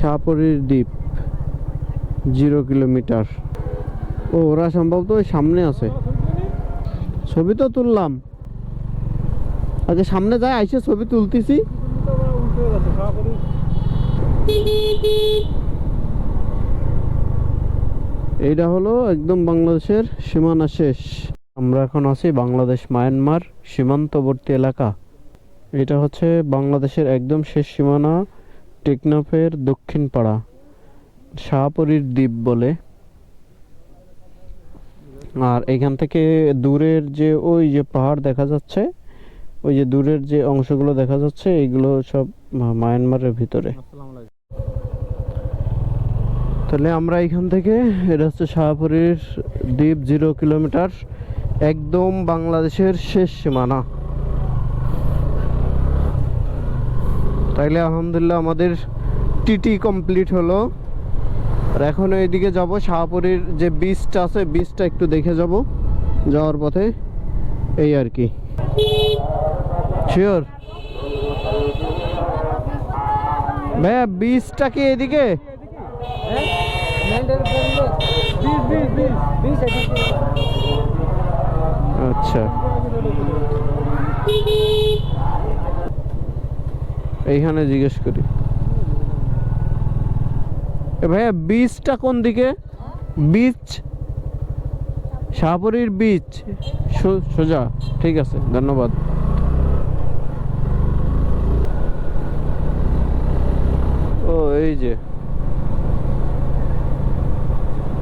শাহপুরীর দ্বীপ, zero kilometre. ও, ওরা সম্ভবত ওই সামনে আছে। ছবি তো তুললাম। আগে সামনে যায়, আইসে ছবি তুলতেছি। এইটা হলো একদম বাংলাদেশের সীমানা শেষ। আমরা এখন আছি বাংলাদেশ, মায়ানমার সীমান্তবর্তী এলাকা। এটা হচ্ছে বাংলাদেশের একদম শেষ সীমানা। টেকনাফের দক্ষিণ পাড়া শাহপুরীর দ্বীপ বলে। আর এখান থেকে দূরের যে ওই যে পাহাড় দেখা যাচ্ছে ওই যে দূরের যে অংশগুলো দেখা যাচ্ছে এইগুলো সব মায়ানমারের ভিতরে। তাহলে আমরা এখান থেকে এটা হচ্ছে শাহপুরীর দ্বীপ জিরো কিলোমিটার একদম বাংলাদেশের শেষ সীমানা। তাইলে আলহামদুলিল্লাহ আমাদের টিটি কমপ্লিট হলো। আর এখন এইদিকে যাব শাহপুরীর যে বীজটা আছে বীজটা একটু দেখে যাব যাওয়ার পথে। এই আর কি। শিওর ভাইয়া বীজটা কি এদিকে? আচ্ছা এইখানে জিজ্ঞেস করি। ভাইয়া বীজটা কোন দিকে? বীজ শাহপুরীর বীজ সোজা, ঠিক আছে, ধন্যবাদ। ও, এই যে।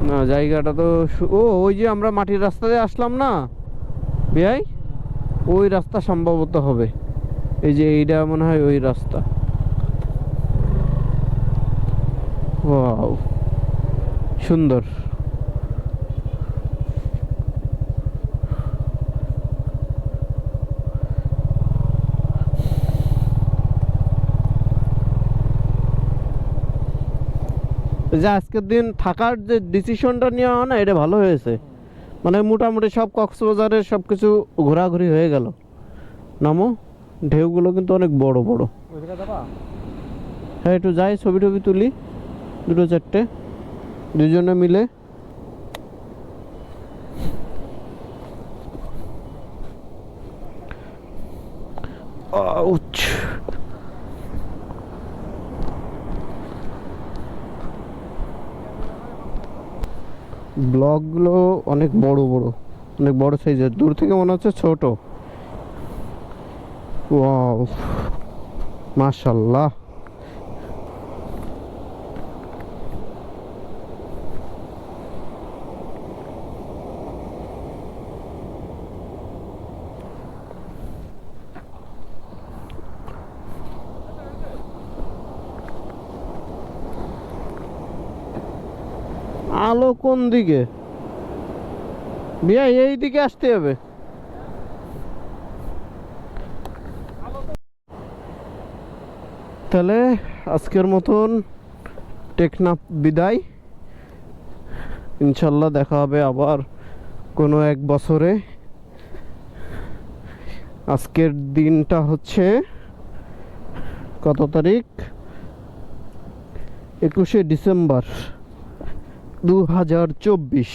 না, জায়গাটা তো ও, ওই যে আমরা মাটির রাস্তা দিয়ে আসলাম না? বিয়াই ওই রাস্তা সম্ভবত হবে। এই যে এইটা মনে হয় ওই রাস্তা। ওয়াও, সুন্দর। যে আজকের দিন থাকার যে ডিসিশনটা নেওয়া হয় না, এটা ভালো হয়েছে। মানে মোটামুটি সব কক্সবাজারের সব কিছু ঘোরাঘুরি হয়ে গেল। নামো? ঢেউগুলো কিন্তু অনেক বড় বড়। হ্যাঁ একটু যাই ছবি টবি তুলি দুটো চারটে দুজনে মিলে। আউচ। ব্লকগুলো অনেক বড় বড় অনেক বড় সাইজের দূর থেকে মনে হচ্ছে ছোট। ওয়াও মাশাল্লাহ আলো কোন দিকে? বিয়া এই দিকে আসতে হবে। তাহলে আজকের মতন টেকনাফ বিদায়। ইনশাল্লাহ দেখা হবে আবার কোনো এক বছরে। আজকের দিনটা হচ্ছে কত তারিখ? একুশে ডিসেম্বর দু হাজার চব্বিশ।